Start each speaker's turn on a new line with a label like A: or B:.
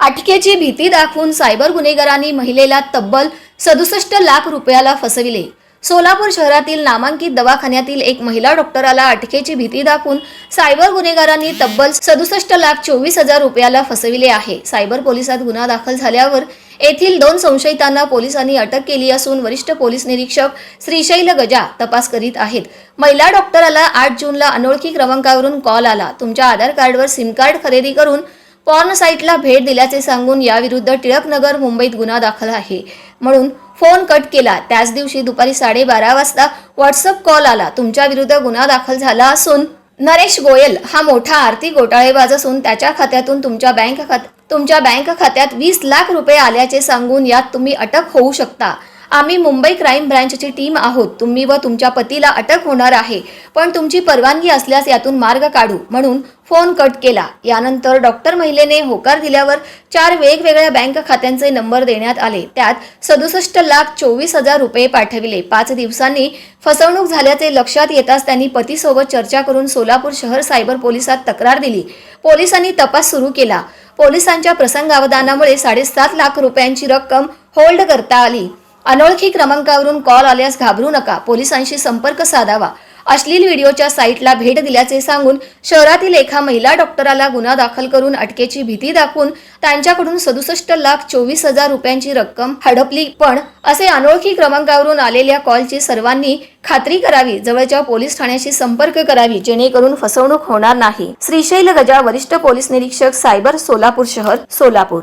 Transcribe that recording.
A: अटकेची भीती दाखवून सायबर गुन्हेगारांनी महिलेला तब्बल सदुसष्ट लाख रुपयाला फसविले. सोलापूर शहरातील नामांकित दवाखान्यातील एक महिला डॉक्टराला अटकेची भीती दाखवून सायबर गुन्हेगारांनी तब्बल सदुसष्ट लाख चोवीस हजार रुपयाला फसविले आहे. सायबर पोलिसात गुन्हा दाखल झाल्यावर येथील दोन संशयितांना पोलिसांनी अटक केली असून वरिष्ठ पोलीस निरीक्षक श्रीशैल गजा तपास करीत आहेत. महिला डॉक्टराला आठ जूनला अनोळखी क्रमांकावरून कॉल आला. तुमच्या आधार कार्डवर सिम कार्ड खरेदी करून पॉर्न साईटला भेट दिल्याचे सांगून याविरुद्ध टिळकनगर मुंबईत गुन्हा दाखल आहे. म्हणून फोन कट केला. त्याच दिवशी दुपारी साडेबारा वाजता व्हॉट्सअप कॉल आला. तुमच्या विरुद्ध गुन्हा दाखल झाला असून नरेश गोयल हा मोठा आर्थिक घोटाळेबाज असून त्याच्या खात्यातून तुमच्या बँक खात तुमच्या बँक खात्यात वीस लाख रुपये आल्याचे सांगून यात तुम्ही अटक होऊ शकता. आम्ही मुंबई क्राईम ब्रँचची टीम आहोत. तुम्ही व तुमच्या पतीला अटक होणार आहे. पण तुमची परवानगी असल्यास यातून मार्ग काढू म्हणून फोन कट केला. यानंतर डॉक्टर महिलेने होकार दिल्यावर चार वेगवेगळ्या बँक खात्यांचे नंबर देण्यात आले. त्यात सदुसष्ट लाख चोवीस हजार रुपये पाठविले. पाच दिवसांनी फसवणूक झाल्याचे लक्षात येताच त्यांनी पतीसोबत चर्चा करून सोलापूर शहर सायबर पोलिसात तक्रार दिली. पोलिसांनी तपास सुरू केला. पोलिसांच्या प्रसंगावधानामुळे साडेसात लाख रुपयांची रक्कम होल्ड करता आली. अनोळखी क्रमांकावरून कॉल आल्यास घाबरू नका. पोलिसांशी संपर्क साधावा. अश्लील व्हिडिओच्या साईटला भेट दिल्याचे सांगून शहरातील एका महिला डॉक्टराला गुन्हा दाखल करून अटकेची भीती दाखवून त्यांच्याकडून सदुसष्ट लाख चोवीस हजार रुपयांची रक्कम हडपली. पण असे अनोळखी क्रमांकावरून आलेल्या कॉलची सर्वांनी खात्री करावी. जवळच्या पोलीस ठाण्याशी संपर्क करावी जेणेकरून फसवणूक होणार नाही. श्रीशैल गजा वरिष्ठ पोलीस निरीक्षक सायबर सोलापूर शहर सोलापूर.